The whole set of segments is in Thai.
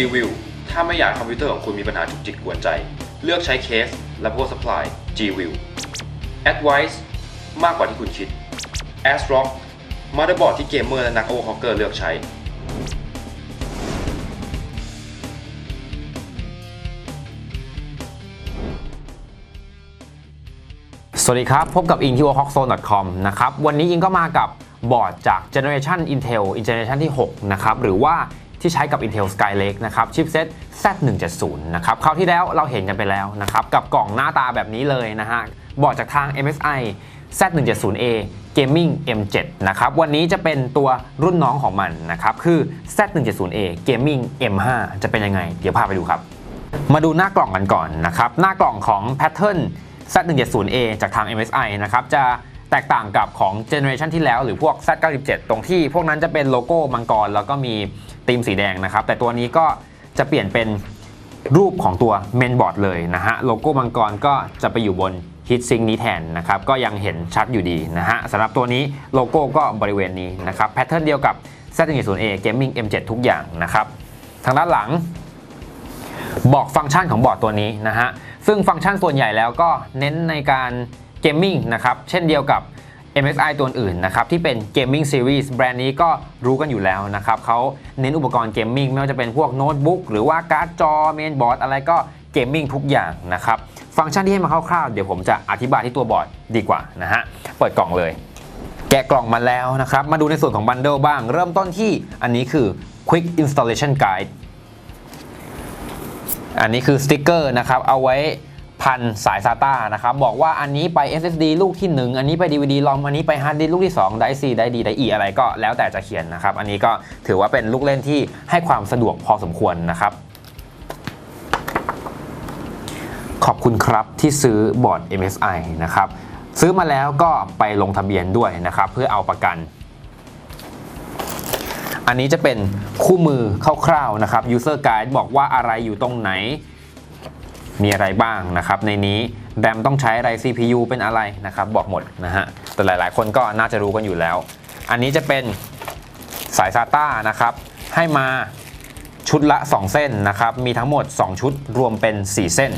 G-View ถ้าไม่อยากคอมพิวเตอร์ของคุณมีปัญหาจุกจิกกวนใจ เลือกใช้เคสและ power supply G-View Advice มากกว่าที่คุณคิด ASRock มา t เตอร์บอร์ดที่เกมเมอร์และนักโอเวอร์คอกเกอร์เลือกใช้ สวัสดีครับ พบกับอิงที่ w a l k z o n e c o m นะครับ วันนี้อิงก็มากับบอร์ดจาก Generation Intel Generation ที่ 6 นะครับ หรือว่า ที่ใช้กับ Intel Skylake นะครับชิปเซ็ต Z170 นะครับคราวที่แล้วเราเห็นกันไปแล้วนะครับกับกล่องหน้าตาแบบนี้เลยนะฮะบอร์ดจากทาง MSI Z170A Gaming M7 นะครับวันนี้จะเป็นตัวรุ่นน้องของมันนะครับคือ Z170A Gaming M5 จะเป็นยังไง เดี๋ยวพาไปดูครับ มาดูหน้ากล่องกันก่อนนะครับหน้ากล่องของ Pattern Z170A จากทาง MSI นะครับจะ แตกต่างกับของเจเนอเรชันที่แล้ว หรือพวก Z97 ตรงที่พวกนั้นจะเป็นโลโก้มังกร แล้วก็มีธีมสีแดงนะครับ แต่ตัวนี้ก็จะเปลี่ยนเป็นรูปของตัวเมนบอร์ดเลยนะฮะ โลโก้มังกรก็จะไปอยู่บนฮิตซิงนี้แทนนะครับ ก็ยังเห็นชัดอยู่ดีนะฮะสำหรับตัวนี้โลโก้ก็บริเวณนี้นะครับ แพทเทิร์นเดียวกับ Z170A Gaming M7 ทุกอย่างนะครับ ทางด้านหลัง บอกฟังก์ชันของบอร์ดตัวนี้นะฮะ ซึ่งฟังก์ชันส่วนใหญ่แล้วก็เน้นในการ เกมมิ่งนะครับ เช่นเดียวกับ MSI ตัวอื่นนะครับที่เป็น Gaming Series แบรนด์นี้ก็รู้กันอยู่แล้วนะครับเขาเน้นอุปกรณ์เกมมิ่งไม่ว่าจะเป็นพวกโน้ตบุ๊กหรือว่าการ์ดจอเมนบอร์ดอะไรก็เกมมิ่งทุกอย่างนะครับฟังก์ชันที่ให้มาคร่าวๆ เดี๋ยวผมจะอธิบายที่ตัวบอร์ดดีกว่านะฮะเปิดกล่องเลย แกะกล่องมาแล้วนะครับ มาดูในส่วนของบันเดิลบ้าง เริ่มต้นที่อันนี้คือ Quick Installation Guide อันนี้คือสติกเกอร์นะครับเอาไว้ พันสาย SATA นะครับ บอกว่าอันนี้ไป SSD ลูกที่ 1 อันนี้ไป DVD ลอมอันนี้ไป Hard Disk ลูกที่ 2 ได้ C ได้ D ได้ E อะไรก็แล้วแต่จะเขียนนะครับ อันนี้ก็ถือว่าเป็นลูกเล่นที่ให้ความสะดวกพอสมควรนะครับ ขอบคุณครับที่ซื้อบอร์ด MSI นะครับ ซื้อมาแล้วก็ไปลงทะเบียนด้วยนะครับ เพื่อเอาประกัน อันนี้จะเป็นคู่มือคร่าวๆนะครับ user guide บอกว่าอะไรอยู่ตรงไหน มีอะไรบ้างนะครับในนี้แรมต้องใช้อะไร CPU เป็นอะไรนะครับบอกหมดนะฮะแต่หลายๆ คนก็น่าจะรู้กันอยู่แล้ว อันนี้จะเป็นสาย SATA นะครับให้มาชุดละ 2 เส้นนะครับมีทั้งหมด 2 ชุดรวมเป็น 4 เส้น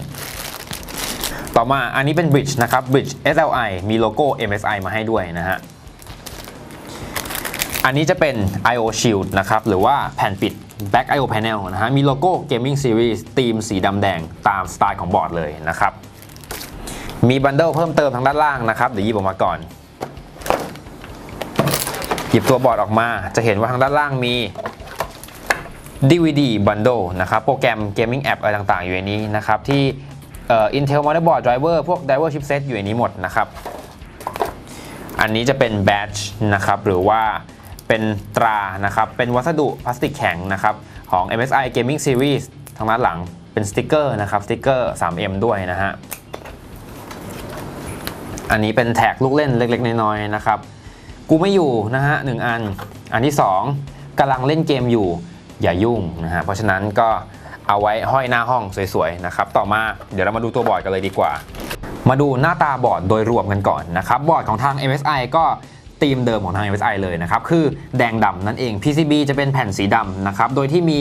ต่อมาอันนี้เป็น bridge นะครับ bridge SLI มีโลโก้ MSI มาให้ด้วยนะฮะอันนี้จะเป็น I/O Shield นะครับหรือว่าแผ่นปิด Back I/O Panel นะฮะ มีโลโก้ Gaming Series ธีมสีดำแดงตามสไตล์ของบอร์ดเลยนะครับ มีบันเดิลเพิ่มเติมทางด้านล่างนะครับ เดี๋ยวหยิบออกมาก่อน หยิบตัวบอร์ดออกมา จะเห็นว่าทางด้านล่างมี DVD Bundle นะครับ โปรแกรม Gaming App อะไรต่างๆ อยู่ในนี้นะครับ ที่เอ่อ Intel Motherboard Driver พวก Driver Chipset อยู่ในนี้หมดนะครับ อันนี้จะเป็น Badge นะครับ หรือว่า เป็นตรานะครับ เป็นวัสดุพลาสติกแข็งนะครับของ MSI Gaming Series ทางด้านหลังเป็นสติกเกอร์นะครับสติกเกอร์ 3M ด้วยนะฮะ อันนี้เป็นแท็กลูกเล่นเล็ก ๆ น้อยๆนะครับ กูไม่อยู่นะฮะหนึ่งอัน อันที่ 2กำลังเล่นเกมอยู่อย่ายุ่งนะฮะ เพราะฉะนั้นก็เอาไว้ห้อยหน้าห้องสวยๆนะครับ ต่อมาเดี๋ยวเรามาดูตัวบอร์ดกันเลยดีกว่า มาดูหน้าตาบอร์ดโดยรวมกันก่อนนะครับ บอร์ดของทาง MSI ก็ ธีมเดิมของทาง MSI เลยนะครับ คือแดงดำนั่นเอง PCB จะเป็นแผ่นสีดำนะครับ โดยที่มี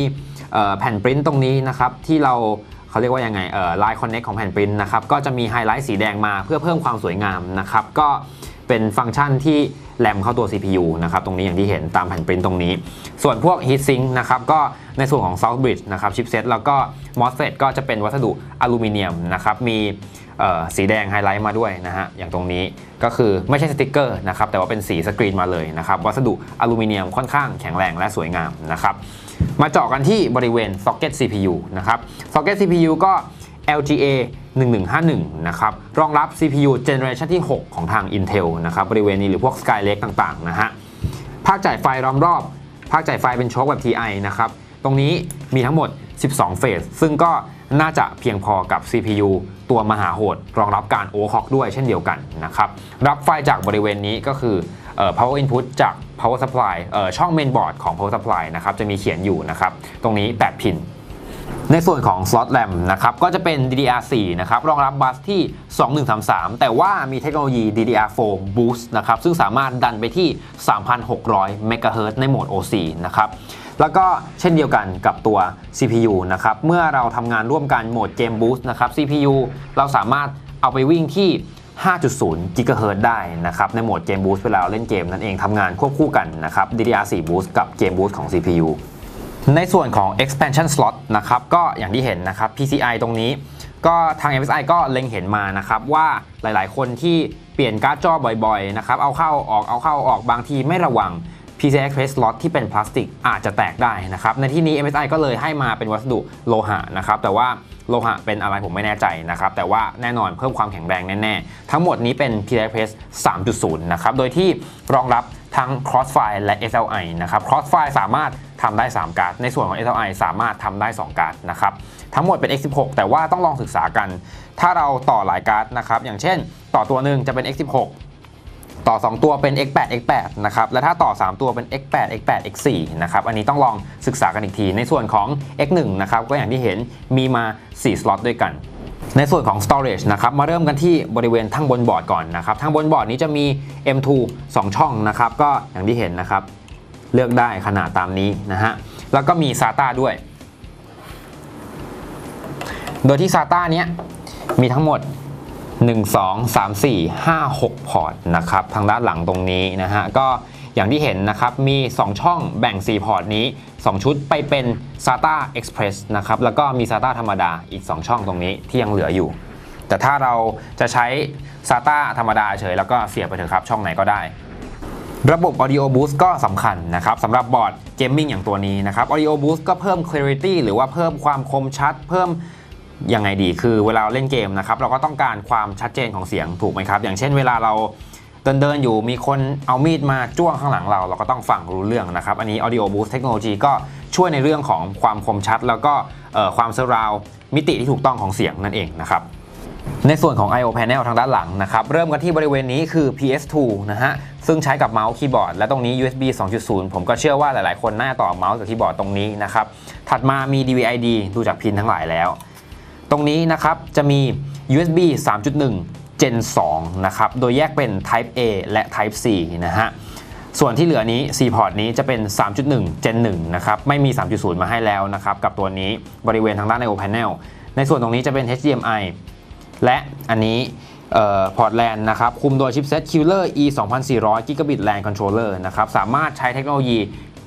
แผ่นปริ้นตรงนี้นะครับที่เราเขาเรียกว่ายังไงเอ่อลายคอนเน็กของแผ่นปริ้นนะครับก็จะมีไฮไลท์สีแดงมาเพื่อเพิ่มความสวยงามนะครับก็เป็นฟังก์ชันที่แรมเข้าตัว CPU นะครับตรงนี้อย่างที่เห็นตามแผ่นปริ้นตรงนี้ ส่วนพวก heatsink นะครับก็ในส่วนของ South Bridge นะครับ chipset แล้วก็ MOSFET ก็จะเป็นวัสดุอลูมิเนียมนะครับมีสีแดงไฮไลท์มาด้วยนะฮะอย่างตรงนี้ก็คือไม่ใช่สติกเกอร์นะครับแต่ว่าเป็นสีสกรีนมาเลยนะครับวัสดุอลูมิเนียมค่อนข้างแข็งแรงและสวยงามนะครับมาเจาะกันที่บริเวณ socket CPU นะครับ socket CPU ก็ LGA 1151 นะครับ รองรับ CPU generation ที่ 6 ของทาง Intel นะครับ บริเวณนี้หรือพวก Skylake ต่าง ๆ นะฮะ ภาคจ่ายไฟล้อมรอบ ภาคจ่ายไฟเป็นโชคแบบ TI นะครับ ตรงนี้มีทั้งหมด 12 เฟส ซึ่งก็ น่าจะเพียงพอกับ CPU ตัวมหาโหด รองรับการ overclock ด้วยเช่นเดียวกันนะครับ รับไฟจากบริเวณนี้ก็คือ power input จาก power supply ช่อง main board ของ power supply นะครับ จะมีเขียนอยู่นะครับ ตรงนี้ 8 พิน ในส่วนของ slot RAM นะครับก็จะเป็น DDR4 นะครับรองรับบัสที่ 2133 แต่ว่ามีเทคโนโลยี DDR4 Boost นะครับซึ่งสามารถดันไปที่ 3,600 MHz ในโหมด OC นะครับแล้วก็เช่นเดียวกันกับตัว CPU นะครับเมื่อเราทำงานร่วมกันโหมดเกม Boost นะครับ CPU เราสามารถเอาไปวิ่งที่ 5.0 GHz ได้นะครับในโหมดเกม Boost เวลาเราเล่นเกมนั่นเองทำงานควบคู่กันนะครับ DDR4 Boost กับเกม Boost ของ CPU ในส่วนของ expansion slot นะครับก็อย่างที่เห็นนะครับ PCI ตรงนี้ ก็ทาง MSI ก็เล็งเห็นมานะครับว่าหลายๆ คนที่เปลี่ยนการ์ดจอบ่อยๆนะครับเอาเข้าออกเอาเข้าออกบางทีไม่ระวัง PCI Express slot ที่เป็นพลาสติกอาจจะแตกได้นะครับในที่นี้ MSI ก็เลยให้มาเป็นวัสดุโลหะนะครับแต่ว่าโลหะเป็นอะไรผมไม่แน่ใจนะครับแต่ว่าแน่นอนเพิ่มความแข็งแรงแน่ๆ ทั้งหมดนี้เป็น PCI Express 3.0 นะครับโดยที่รองรับ ทั้ง Crossfire และ SLI นะครับ Crossfire สามารถทำได้ 3 การ์ด ในส่วนของ SLI สามารถทำได้ 2 การ์ดนะครับ ทั้งหมดเป็น X16 แต่ว่าต้องลองศึกษากัน ถ้าเราต่อหลายการ์ดนะครับ อย่างเช่น ต่อตัวหนึ่งจะเป็น X16 ต่อ 2 ตัวเป็น x8 x8 นะครับ และถ้าต่อ 3 ตัวเป็น x8 x8 x4 นะครับ อันนี้ต้องลองศึกษากันอีกที ในส่วนของ x1 นะครับ ก็อย่างที่เห็นมีมา 4 สล็อตด้วยกัน ในส่วนของ storage นะครับมาเริ่มกันที่บริเวณทั้งบนบอร์ดก่อนนะครับทั้งบนบอร์ดนี้จะมี M2 2 ช่องนะครับก็อย่างที่เห็นนะครับ เลือกได้ขนาดตามนี้นะฮะแล้วก็มี SATA ด้วย โดยที่ SATA เนี้ยมีทั้งหมด 1 2 3 4 5 6 พอร์ตนะครับทางด้านหลังตรงนี้นะฮะก็ อย่างที่เห็นนะครับมี 2 ช่องแบ่ง 4 พอร์ตนี้ 2 ชุดไปเป็น SATA Express นะครับแล้วก็มี SATA ธรรมดาอีก 2 ช่องตรงนี้ที่ยังเหลืออยู่ แต่ถ้าเราจะใช้ SATA ธรรมดาเฉยแล้วก็เสียบไปเถอะครับช่องไหนก็ได้ระบบ Audio Boost ก็สำคัญนะครับสำหรับบอร์ดเกมมิ่งอย่างตัวนี้นะครับ Audio Boost ก็เพิ่ม clarity หรือว่าเพิ่มความคมชัด เพิ่มยังไงดี คือเวลาเราเล่นเกมนะครับ เราก็ต้องการความชัดเจนของเสียงถูกไหมครับ อย่างเช่นเวลาเรา เดินเดินอยู่มีคนเอามีดมาจ้วงข้างหลังเรา เราก็ต้องฟังรู้เรื่องนะครับ อันนี้ Audio Boost Technology ก็ช่วยในเรื่องของความคมชัด แล้วก็ความเซราวมิติที่ถูกต้องของเสียงนั่นเองนะครับในส่วนของ I/O Panel ทางด้านหลังนะครับ เริ่มกันที่บริเวณนี้คือ PS2 นะฮะ ซึ่งใช้กับเมาส์คีย์บอร์ด และตรงนี้ USB 2.0 ผมก็เชื่อว่าหลายๆ คนน่าจะต่อเมาส์กับคีย์บอร์ดตรงนี้นะครับ ถัดมามี DVI-D ดูจากพินทั้งหลายแล้ว ตรงนี้นะครับ จะมี USB 3.1 Gen 2 นะครับ โดยแยกเป็น Type A และ Type C นะฮะ ส่วนที่เหลือนี้ C port นี้จะเป็น 3.1 Gen 1 นะครับ ไม่มี 3.0 มาให้แล้วนะครับ กับตัวนี้บริเวณทางด้าน I/O Panel ในส่วนตรงนี้จะเป็น HDMI และอันนี้พอร์ตแลนนะครับ คุมโดยชิปเซ็ต Killer E 2400 Gigabit LAN Controller นะครับ สามารถใช้เทคโนโลยี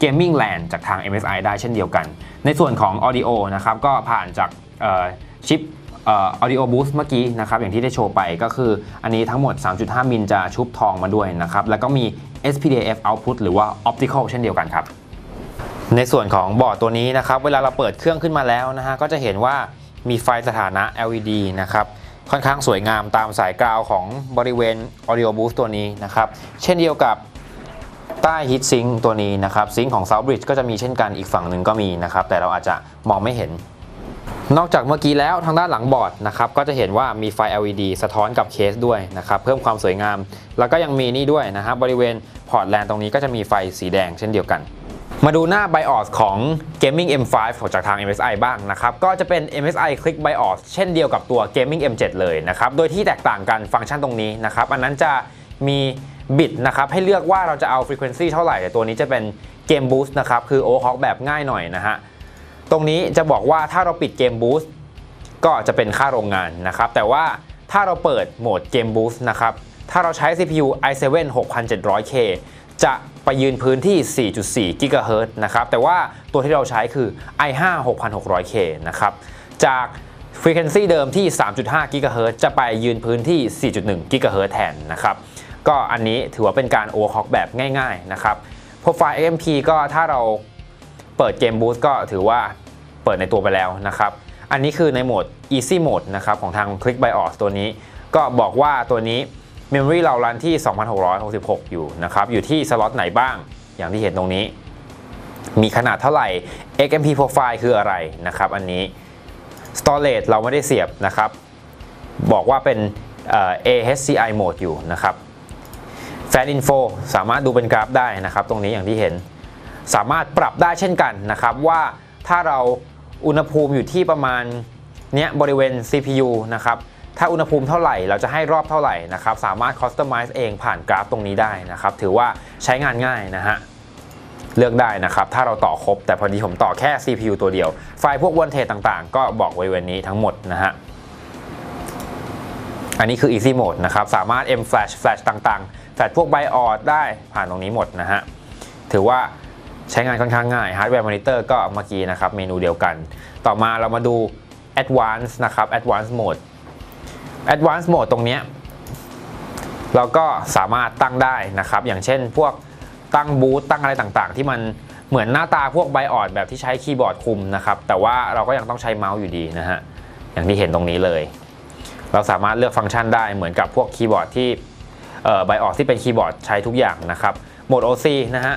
Gaming LAN จากทาง MSI ได้เช่นเดียวกัน ในส่วนของ Audio นะครับ ก็ผ่านจากเออชิปเอ่อ Audio Boost เมื่อกี้นะครับอย่างที่ได้โชว์ไปก็คืออันนี้ทั้งหมด 3.5 มิลจะชุบทองมาด้วยนะครับแล้วก็มี SPDIF output หรือว่า Optical เช่นเดียวกันครับ ในส่วนของบอร์ดตัวนี้นะครับเวลาเราเปิดเครื่องขึ้นมาแล้วนะฮะก็จะเห็นว่ามีไฟสถานะ LED นะครับค่อนข้างสวยงามตามสายกราวของบริเวณ Audio Boost ตัวนี้นะครับเช่นเดียวกับใต้ฮิตซิงตัวนี้นะครับซิงของ Southbridge ก็จะมีเช่นกันอีกฝั่งหนึ่งก็มีนะครับแต่เราอาจจะมองไม่เห็น นอกจากเมื่อกี้แล้วทางด้านหลังบอร์ดนะครับก็จะเห็นว่ามีไฟ LED สะท้อนกับเคสด้วยนะครับเพิ่มความสวยงาม แล้วก็ยังมีนี่ด้วยนะครับบริเวณพอร์ตแลนตรงนี้ก็จะมีไฟสีแดงเช่นเดียวกัน มาดูหน้า BIOS ของ Gaming M5 ของจากทาง MSI บ้างนะครับก็จะเป็น MSI Click BIOS เช่นเดียวกับตัว Gaming M7 เลยนะครับโดยที่แตกต่างกันฟังก์ชันตรงนี้นะครับอันนั้นจะมีบิตนะครับให้เลือกว่าเราจะเอา Frequency เท่าไหร่แต่ตัวนี้จะเป็น Game Boost นะครับคือ Overclock แบบง่ายหน่อยนะฮะ ตรงนี้จะบอกว่าถ้าเราปิด Game Boost ก็จะเป็นค่าโรงงานนะครับ แต่ว่าถ้าเราเปิดโหมด Game Boost นะครับ ถ้าเราใช้ CPU i7 6700K จะไปยืนพื้นที่ 4.4 GHz นะครับ แต่ว่าตัวที่เราใช้คือ i5 6600K นะครับ จาก Frequency เดิมที่ 3.5 GHz จะไปยืนพื้นที่ 4.1 GHz แทนนะครับ ก็อันนี้ถือว่าเป็นการ overclock แบบง่าย ๆ นะครับ Profile XMP ก็ถ้าเรา เปิดเกม Boost ก็ถือว่าเปิดในตัวไปแล้วนะครับ อันนี้คือในโหมด Easy Mode นะครับของทาง Click BIOS ตัวนี้ ก็บอกว่าตัวนี้ Memory เรารันที่ 2666 อยู่นะครับ อยู่ที่สล็อตไหนบ้าง อย่างที่เห็นตรงนี้ มีขนาดเท่าไหร่ XMP Profile คืออะไรนะครับ อันนี้ Storage เราไม่ได้เสียบนะครับ บอกว่าเป็น AHCI Mode อยู่นะครับ Fan Info สามารถดูเป็นกราฟได้นะครับ ตรงนี้อย่างที่เห็น สามารถปรับได้เช่นกันนะครับว่าถ้าเราอุณหภูมิอยู่ที่ประมาณเนี้ยบริเวณ CPU นะครับถ้าอุณหภูมิเท่าไหร่เราจะให้รอบเท่าไหร่นะครับสามารถ customize เองผ่านกราฟตรงนี้ได้นะครับถือว่าใช้งานง่ายนะฮะเลือกได้นะครับถ้าเราต่อครบ แต่พอดีผมต่อแค่ CPU ตัวเดียว ไฟล์พวกวนเทต่างๆ ก็บอกไว้วันนี้ทั้งหมดนะฮะอันนี้คือ easy mode นะครับสามารถ M flash flash ต่างๆ แฟลชพวก BIOS ได้ผ่านตรงนี้หมดนะฮะถือว่า ใช้งานค่อนข้างง่าย hardware monitor ก็เมื่อกี้นะครับ เมนูเดียวกัน ต่อมาเรามาดู advanced นะครับ advanced mode advanced mode ตรงนี้ เราก็สามารถตั้งได้นะครับ อย่างเช่นพวกตั้งบูตตั้งอะไรต่างๆ ที่มันเหมือนหน้าตาพวก BIOS แบบที่ใช้คีย์บอร์ดคุมนะครับ แต่ว่าเราก็ยังต้องใช้เมาส์อยู่ดีนะฮะ อย่างที่เห็นตรงนี้เลย เราสามารถเลือกฟังก์ชันได้เหมือนกับพวกคีย์บอร์ดที่เอ่อ BIOS ที่เป็นคีย์บอร์ดใช้ทุกอย่างนะครับ โหมด OC นะฮะ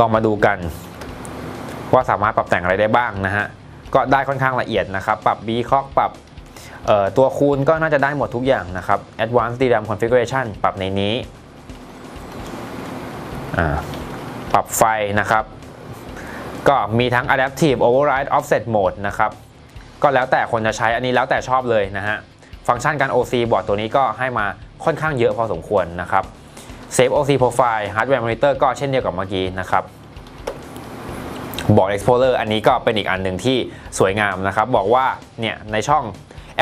ลองมาดูกัน ว่าสามารถปรับแต่งอะไรได้บ้างนะฮะก็ได้ค่อนข้างละเอียดนะครับ ปรับ B clock ปรับตัวคูณก็น่าจะได้หมดทุกอย่างนะครับ Advanced DRAM Configuration ปรับในนี้ปรับไฟนะครับ ก็มีทั้ง Adaptive Override Offset Mode นะครับ ก็แล้วแต่คนจะใช้อันนี้แล้วแต่ชอบเลยนะฮะ ฟังก์ชันการ OC บอร์ดตัวนี้ก็ให้มาค่อนข้างเยอะพอสมควรนะครับ Save OC Profile Hardware Monitor ก็เช่นเดียวกับเมื่อกี้นะครับบอร์ด Explorer อันนี้ก็เป็นอีกอันหนึ่งที่สวยงามนะครับ บอกว่าเนี่ยในช่อง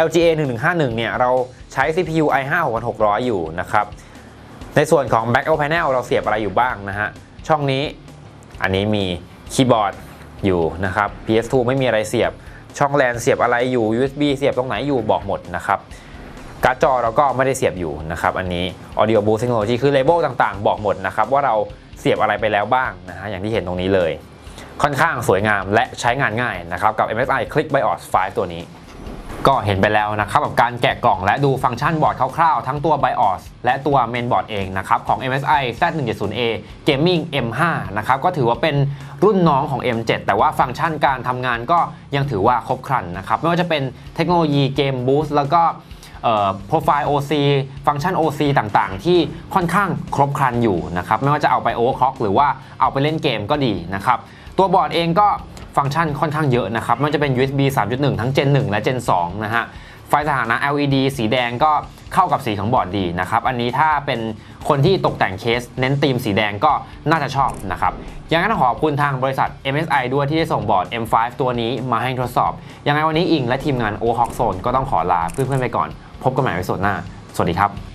LGA 1151เนี่ยเราใช้ CPU i5 6600 อยู่นะครับ ในส่วนของ Back Out Panel เราเสียบอะไรอยู่บ้างนะฮะ ช่องนี้อันนี้มีคีย์บอร์ดอยู่นะครับ PS2 ไม่มีอะไรเสียบ ช่องแลนเสียบอะไรอยู่ USB เสียบตรงไหนอยู่บอกหมดนะครับ การ์ดจอเราก็ไม่ได้เสียบอยู่นะครับอันนี้ Audio Boost Technology คือเลเบลต่างๆ บอกหมดนะครับว่าเราเสียบอะไรไปแล้วบ้างนะฮะอย่างที่เห็นตรงนี้เลย ค่อนข้างสวยงามและใช้งานง่ายนะครับกับ MSI Click BIOS 5 ตัวนี้ ก็เห็นไปแล้วนะครับกับการแกะกล่องและดูฟังก์ชันบอร์ดคร่าวๆ ทั้งตัว BIOS และตัวเมนบอร์ดเองนะครับของ MSI Z170A Gaming M5 นะครับก็ถือว่าเป็นรุ่นน้องของ M7 แต่ว่าฟังก์ชันการทำงานก็ยังถือว่าครบครันนะครับไม่ว่าจะเป็นเทคโนโลยีเกมบูสต์แล้วก็ โปรไฟล์ OC ฟังก์ชัน OC ต่างๆ ที่ค่อนข้างครบครันอยู่นะครับไม่ว่าจะเอาไป overclock หรือว่าเอาไปเล่นเกมก็ดีนะครับตัวบอร์ดเองก็ฟังก์ชันค่อนข้างเยอะนะครับไม่ว่าจะเป็น USB 3.1 ทั้ง Gen 1 และ Gen 2 นะฮะไฟสถานะ LED สีแดงก็เข้ากับสีของบอร์ดดีนะครับ อันนี้ถ้าเป็นคนที่ตกแต่งเคส เน้นธีมสีแดงก็น่าจะชอบนะครับ ยังไงต้องขอบคุณทางบริษัท MSI ด้วยที่ได้ส่งบอร์ด M5 ตัวนี้มาให้ทดสอบ ยังไงวันนี้อิงและทีมงาน o h a w k Zone ก็ต้องขอลาเพื่อนๆไปก่อน พบกันใหม่ในสดหน้า สวัสดีครับ